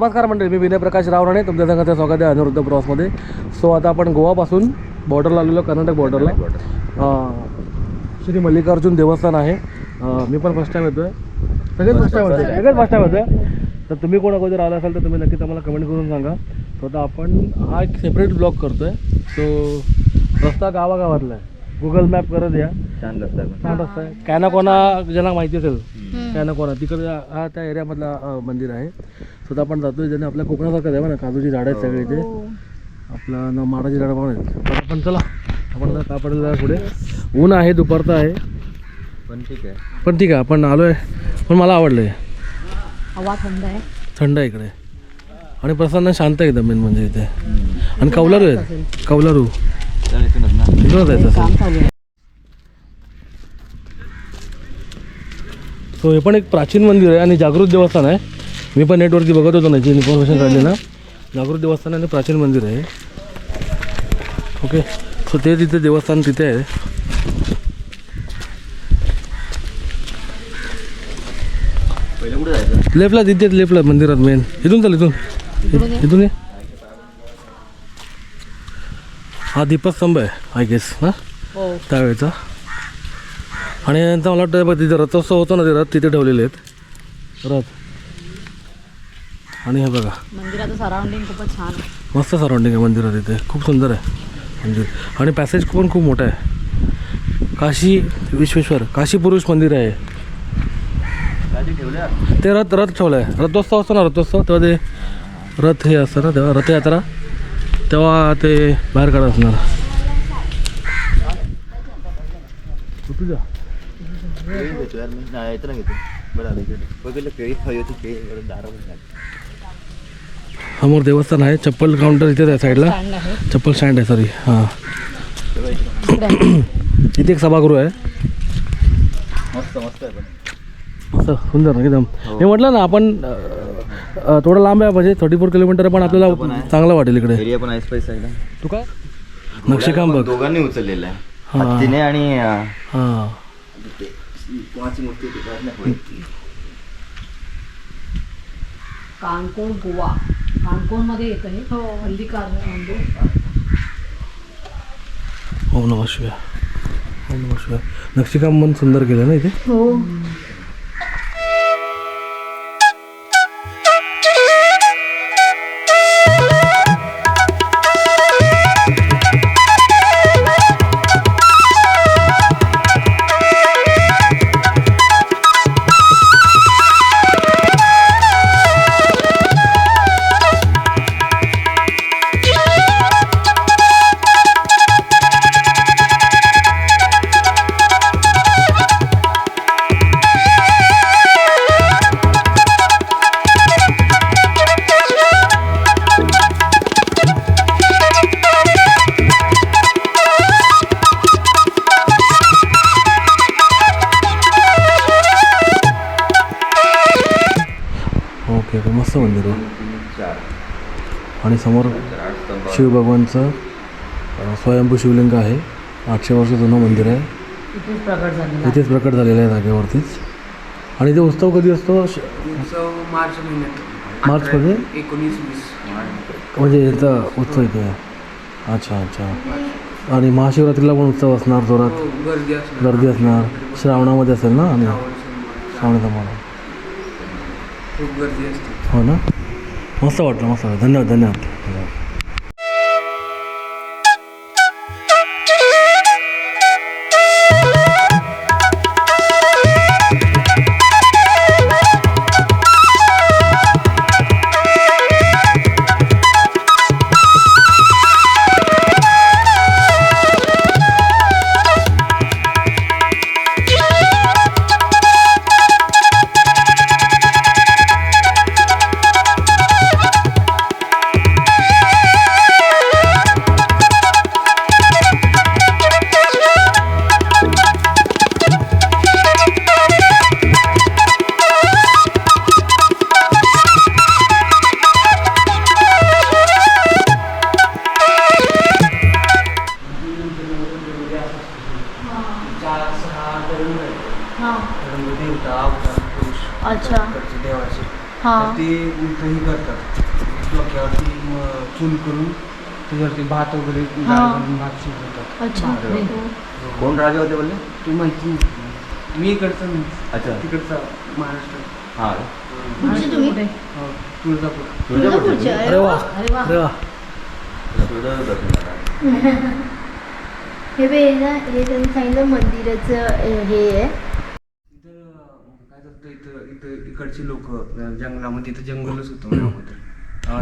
नमस्कार मंडळी मी विनय प्रकाश रावराणे तुमच्या संघाचं स्वागत आहे अनिरुद्ध प्रवासमध्ये सो आता आपण गोवापासून बॉर्डरला आलेलो कर्नाटक बॉर्डरला श्री मल्लिकार्जुन देवस्थान आहे. मी पण फर्स्ट टाईम येतो आहे सगळेच फर्स्ट टाईम येतो सगळेच फर्स्ट टाईम येतो आहे तर तुम्ही कोण अगोदर आला असाल तर तुम्ही नक्कीच आम्हाला कमेंट करून सांगा. तो आता आपण हा एक सेपरेट ब्लॉग करतो आहे सो रस्ता गावागावातला आहे. गुगल मॅप करत या. छान रस्ता आहे. छान रस्ता आहे. काय ना कोणा ज्यांना माहिती असेल काय ना कोणा. तिकडे हा त्या एरियामधला मंदिर आहे. सो आता आपण जातोय ज्याने आपल्या कोकणासारखं आहे ना काजूची झाडं आहेत सगळे इथे. आपलं न माडाची झाडं पण आहेत. तर आपण चला आपण का पडेल पुढे. ऊन आहे दुपारचं आहे. पण ठीक आहे. पण ठीक आहे आपण आलो आहे पण मला आवडलं आहे हवा थंड आहे. थंड आहे इकडे. आणि प्रसन्न शांत आहे एकदम मेन म्हणजे इथे. आणि कौलारू आहेत. कौलारू. चल इथूनच आहे. सो हे पण एक प्राचीन मंदिर आहे आणि जागृत देवस्थान आहे. मी पण नेटवरती बघत होतो ना याची इन्फॉर्मेशन काढली ना. जागृत देवस्थान आणि प्राचीन मंदिर आहे. ओके सो ते तिथे देवस्थान तिथे आहे. लेफ्टला तिथे लेफ्टला मंदिरात मेन इथून चाल इथून. इथून ये. हा दीपस्तंभ आहे आय गेस ना हो. त्यावेळेचा. आणि यांचा मला वाटतं बघ तिथे रथोत्सव होतो ना ते रथ तिथे ठेवलेले आहेत. रथ. आणि हे बघा मंदिराचं सराउंडिंग खूपच छान आहे मस्त सराउंडिंग आहे मंदिरात इथे खूप सुंदर आहे मंदिर आणि पॅसेज पण खूप मोठं आहे काशी विश्वेश्वर काशी पुरुष मंदिर आहे ते रथ रथ ठेवलं आहे रथोत्सव असतो ना रथोत्सव तेव्हा ते रथ हे असतं ना तेव्हा रथयात्रा तेव्हा ते बाहेर काढत असणार तुझ्या समोर देवस्थान आहे. चप्पल काउंटर इथेच आहे साईडला चप्पल स्टँड आहे सॉरी हां. इथे एक सभागृह आहे. मस्त मस्त आहे पण. असं सुंदर ना एकदम मी म्हटलं ना आपण अ, अ, थोडं लांब आहे म्हणजे थर्टी फोर किलोमीटर पण आपल्याला. चांगलं वाटेल इकडे. एरिया पण आहे स्पाईस आहे तू काय? नक्षीकाम बघ दोघांनी उचललेलं आहे. हा. हत्तीने आणि अं, हां. ते कोणाची मूर्ती होती काय नाही माहिती. काणकोण गोवा येतं हे. हो मल्लिकार्जुन मंदिर ओम नमः शिवाय. ओम नमः शिवाय. नक्षीकाम पण सुंदर केलं ना इथे? हो. ओके मस्त मंदिर आहे आणि समोर शिवभगवानचं स्वयंभू शिवलिंग आहे. आठशे वर्ष जुनं मंदिर आहे. इथेच प्रकट झालेला आहे. जागेवरतीच. आणि ते उत्सव कधी असतो? उत्सव मार्च महिन्यात. मार्चमध्ये एकोणीस म्हणजे याचा उत्सव इथे. आहे अच्छा अच्छा. आणि महाशिवरात्रीला पण उत्सव असणार जोरात? हो, गर्दी असणार. श्रावणामध्ये असेल ना? आणि श्रावणाचा महिना खूप गर्दी असते. हो ना? मस्त वाटलं मस्त वाटलं. धन्यवाद धन्यवाद. करतात. डोक्यावरती चूल करून त्याच्यावरती भात वगैरे डाळ हा. घालून भात शिजवतात. अच्छा कोण राजे होते बोलले? ते माहिती नाही. मी इकडचा नाही. अच्छा. तिकडचा महाराष्ट्र. हां. म्हणजे तुम्ही? हो, तुळजापूर. तुळजापूरचे. अरे वा. अरे वा. अरे वा. तुझं दर्शन झालं. हे बे ना हे त्यांनी सांगितलं मंदिराचं अ, हे आहे. इथं इकडचे लोक जंगलामध्ये इथं जंगलच होतं अगोदर.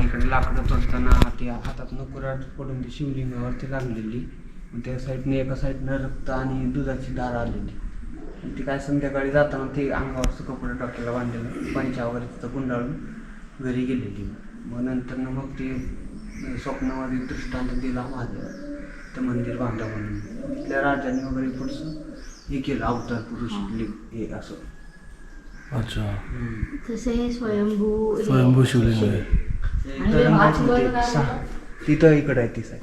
इकडे लाकडं तोडताना ते हातातनं कुऱ्हाड पडून ती शिवलिंगावरती लागलेली. त्या साईडने एका साईडनं रक्त आणि दुधाची दार आलेली. ती काय संध्याकाळी जाताना ते अंगावरचं कपडे डॉक्टरला बांधलेलं पंचा वगैरे तिथं गुंडाळून घरी गेलेली. मग नंतर मग ते अं, स्वप्नामध्ये दृष्टांत दिला माझं ते मंदिर बांधा म्हणून. तिथल्या राजांनी वगैरे पुढचं हे केलं अवतार पुरुष हे असं. अच्छा. तसे हे स्वयंभू हे- स्वयंभू शिवलिंग आहे. आणि ते सहा तिथं इकडे आहे ती साईड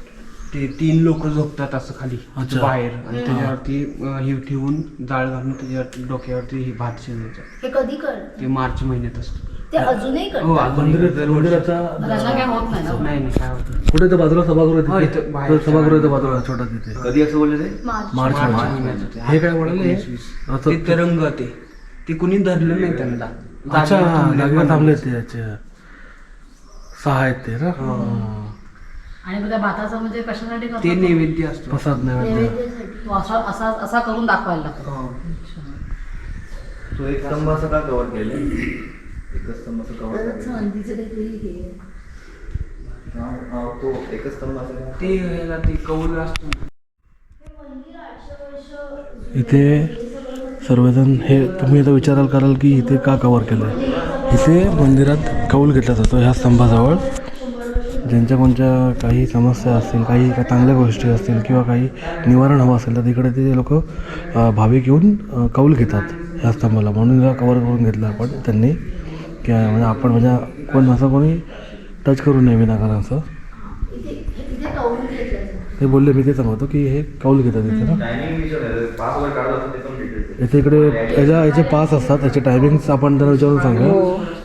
ते तीन लोक झोपतात असं खाली. अच्छा. बाहेर. आणि त्याच्यावरती अं, हे ठेवून जाळ घालून त्याच्यावरती डोक्यावरती हे भात शिजवायचं. हे कधी कर ते मार्च महिन्यात असतं. ते अजूनही कर हो अजून मंदिर दरवर्षी. मंदिराचा त्यांना काय होत नाही ना. नाही नाही काय होतं कुठे तर बाजूला सभागृह हो, इथं बाहेर. सभागृह आहे बाजूला छोटा तिथे. कधी असं बोलले ते? मार्च मार्च महिन्यात. महिन्यात. होते. हे काय म्हणाले? एकोणीस वीस. असं- ते तिरंग ते. ते कुणी धरलं नाही त्यांना. अच्छा जागेवर थांबले जागेवर पण. थांबले ते अच्छा सहा आहेत ते ना? हो. आणि मग त्या भाताचं म्हणजे कशासाठी करतात? ते नैवेद्य असतो. प्रसाद नैवेद्य. नैवेद्यासाठी तो असा असा असा करून दाखवायला लागतो. हो. तो एक स्तंभ असं का कव्हर केले एकच स्तंभ असं कव्हर तर केलं चांदीचं काहीतरी हे. आहे. तो एकच स्तंभ असं का? ते ह्याला ते कौल असतो. इथे सर्वजण हे तुम्ही आता विचाराल कराल की इथे का कवर केलं आहे इथे मंदिरात कौल घेतला जातो ह्या स्तंभाजवळ. ज्यांच्या कोणत्या काही समस्या असतील काही का चांगल्या गोष्टी असतील किंवा काही निवारण हवं असेल तर तिकडे ते लोक भाविक येऊन कौल घेतात ह्या स्तंभाला. म्हणून याला कवर करून घेतलं आपण त्यांनी. की म्हणजे आपण म्हणजे कोण असं कोणी टच करू नये विनाकारण असं ते बोलले मी ते सांगतो की हे कौल घेतात इथे ना. इथे इकडे याच्या याचे पास असतात. याचे टायमिंग्स आपण त्यांना विचारून सांगा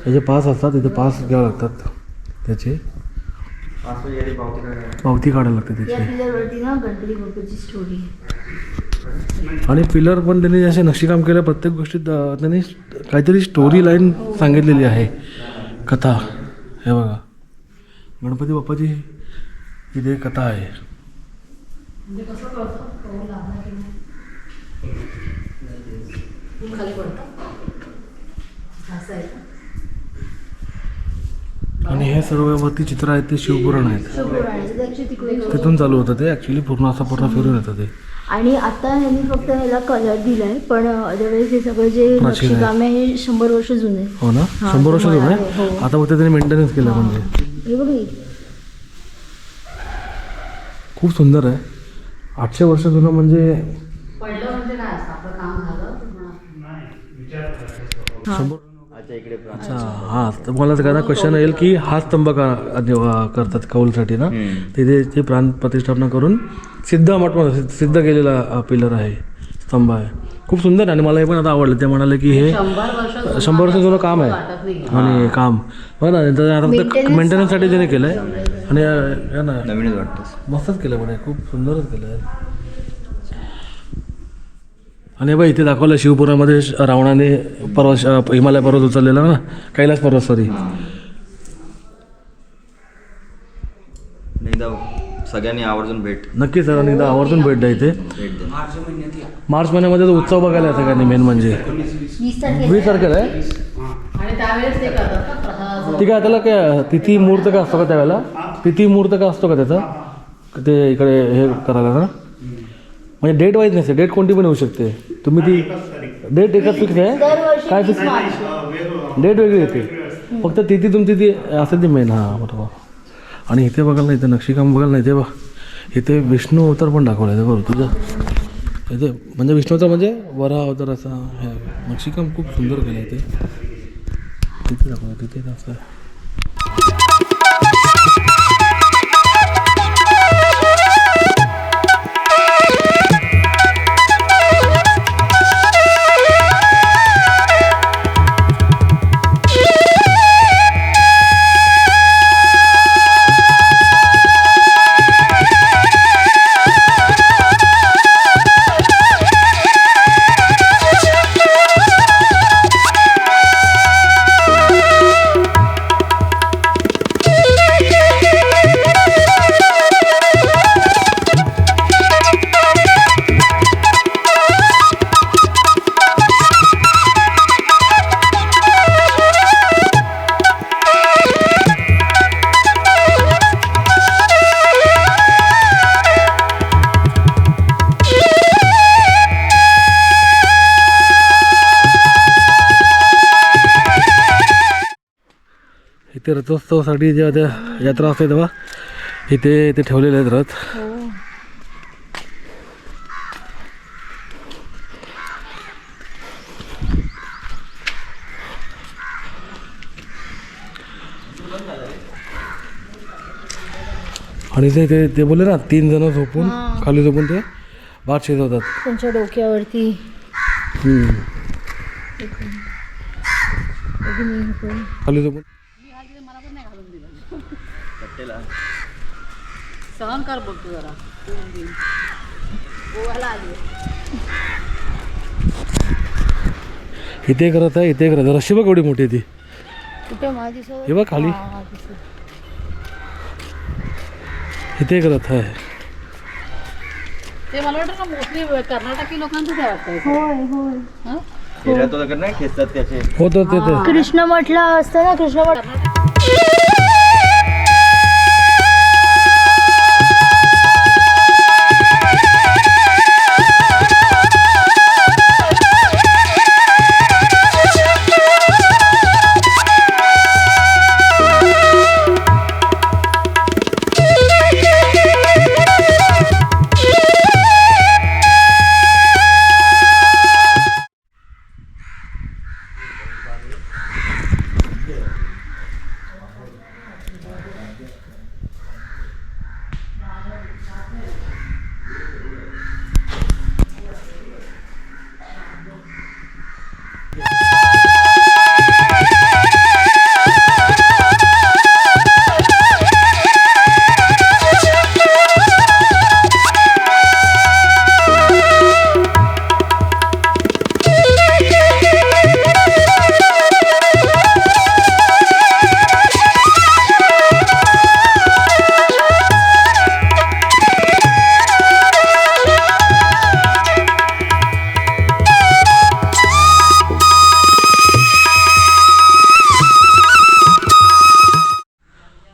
याचे पास असतात. इथे पास घ्यावे लागतात. त्याचे. पावती काढायला लागते त्याची. आणि पिलर पण त्यांनी असे नक्षीकाम केलं. प्रत्येक गोष्टीत त्यांनी काहीतरी स्टोरी लाईन सांगितलेली आहे. कथा. हे बघा. गणपती बाप्पाची इथे कथा आहे. खाली पडतं असं आहे का? आणि हे सर्व वरती चित्र आहेत ते शिवपुराण आहेत. तिथून चालू होतं ते ॲक्च्युली पूर्ण असं पूर्ण फिरून येतं ते आणि आता ह्यांनी फक्त ह्याला कलर दिलाय पण अदरवाईज हे सगळं जे. नक्षीकाम आहे हे शंभर वर्ष जुने. हो ना शंभर वर्ष जुनं हो. आता फक्त त्यांनी मेंटेनन्स केलं म्हणजे. खूप सुंदर आहे आठशे वर्ष जुनं म्हणजे पडलं म्हणजे काय असतं आपलं काम झालं तर म्हणा. शंभर अच्छा इकडे प्राण. अच्छा हां. तर मला काय क्वेश्चन येईल की हा स्तंभ का करतात कौलसाठी ना. तिथे ते प्राण प्रतिष्ठापना करून सिद्ध मठ सिद्ध केलेला पिलर आहे. स्तंभ आहे. खूप सुंदर आहे आणि मला हे पण आता आवडलं. ते म्हणाले की हे शंभर वर्ष जुनं शंभर वर्ष जुनं काम आहे. वाटत नाही. आणि काम. हो ना आता मेंटेनन्ससाठी त्याने केलं आहे. आणि हे मस्तच केलं पण हे, खूप सुंदरच केलं आहे आणि बघ इथे दाखवलं शिवपुरामध्ये रावणाने पर्वत हिमालय पर्वत उचललेला ना? कैलास पर्वत सॉरी सगळ्यांनी आवर्जून भेट. नक्की सरांनी एकदा आवर्जून भेट द्या इथे. मार्च महिन्यामध्ये तो उत्सव बघायला आहे सगळ्यांनी मेन म्हणजे. वीस. तारखेला. आहे? ठीक आहे त्याला काय तिथी मुहूर्त का असतो का त्यावेळेला? तिथी मुहूर्त का असतो का त्याचा? ते इकडे हे करायला ना? म्हणजे डेट वाईज नसते डेट कोणती पण येऊ शकते. तुम्ही ती डेट एकच फिक्स आहे? काय फिक्स. डेट वेगळी. येते. फक्त तिथी तुमची ती असेल ती मेन हां बरोबर. आणि इथे बघाल ना इथे नक्षीकाम बघाल ना इथे बघ. इथे विष्णू अवतार पण दाखवलं आहे बरोबर. तुझं इथे म्हणजे विष्णू अवतार म्हणजे वरा अवतार असा हे. नक्षीकाम खूप सुंदर केलं आहे इथे तिथे दाखवलं तिथे असं ते रथोत्सवासाठी जेव्हा त्या यात्रा असते तेव्हा इथे इथे ठेवलेले आहेत रथ. आणि ते ते ते बोलले ना तीन जण झोपून खाली झोपून ते भात शिजवतात त्यांच्या डोक्यावरती. खाली झोपून. सहन कर बोलतो जरा. गोव्याला आली. इथे एक रथ आहे इथे आहे. रशी बघ एवढी मोठी आहे ती. कुठे माझी हे बघ खाली. इथे एक रथ आहे. ते मला वाटतं ना मोस्टली कर्नाटकी लोकांचं ते वाटतं होय होय. हं? नाही खेचतात त्याचे हो तर ते ते. कृष्ण म्हटलं असतं ना कृष्ण मठ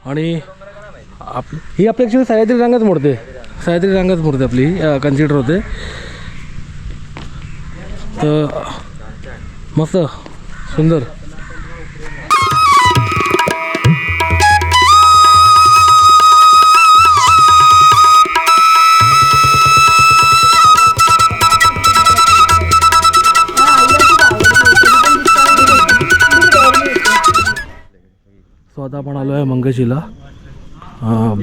आणि आप ही आपली ॲक्च्युली सह्याद्री रांगच मोडते. सह्याद्री रांगच मोडते आपली कन्सिडर होते. तर मस्त सुंदर. आता आपण आलो आहे मंगेशीला.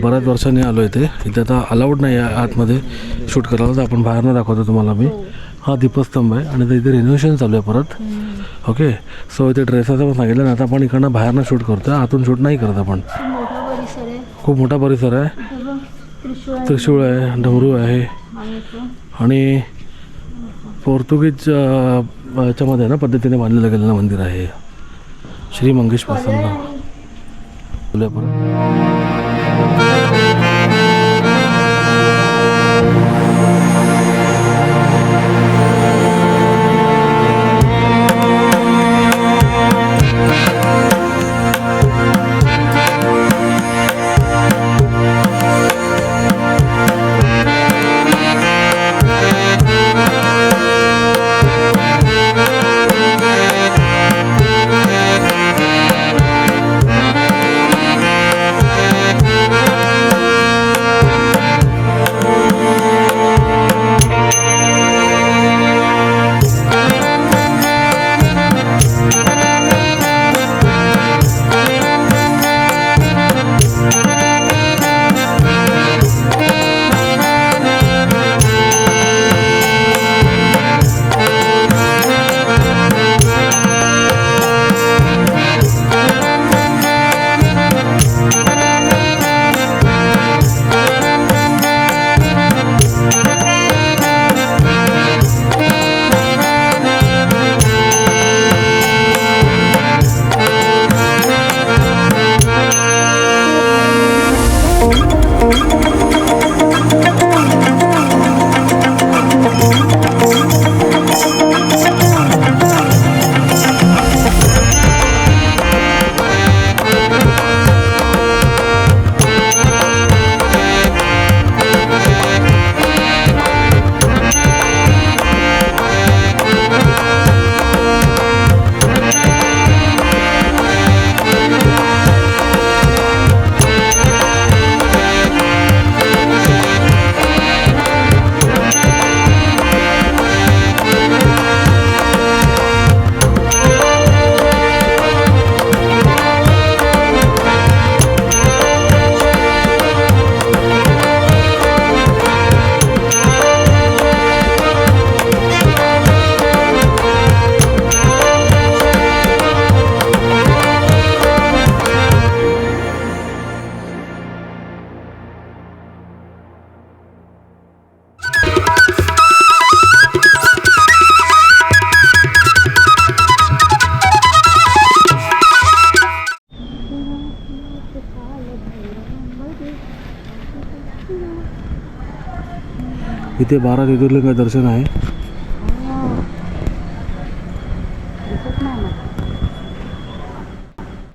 बऱ्याच वर्षांनी आलो इथे. इथे आता अलाउड नाही आहे आतमध्ये शूट करायला तर आपण बाहेरनं दाखवतो तुम्हाला मी. हा दीपस्तंभ आहे आणि इथे रिनोव्हेशन चालू आहे परत. ओके सो इथे ड्रेसाचं पण सांगितलं. ना आता आपण इकडनं बाहेरनं शूट करतो आतून शूट नाही करत आपण. खूप मोठा परिसर आहे. त्रिशूळ आहे डमरू आहे. आणि पोर्तुगीज याच्यामध्ये ना पद्धतीने बांधलेलं गेलेलं मंदिर आहे. श्री मंगेश प्रसन्न. Βλέπουμε. परत इथे बारा ज्योतिर्लिंग दर्शन आहे.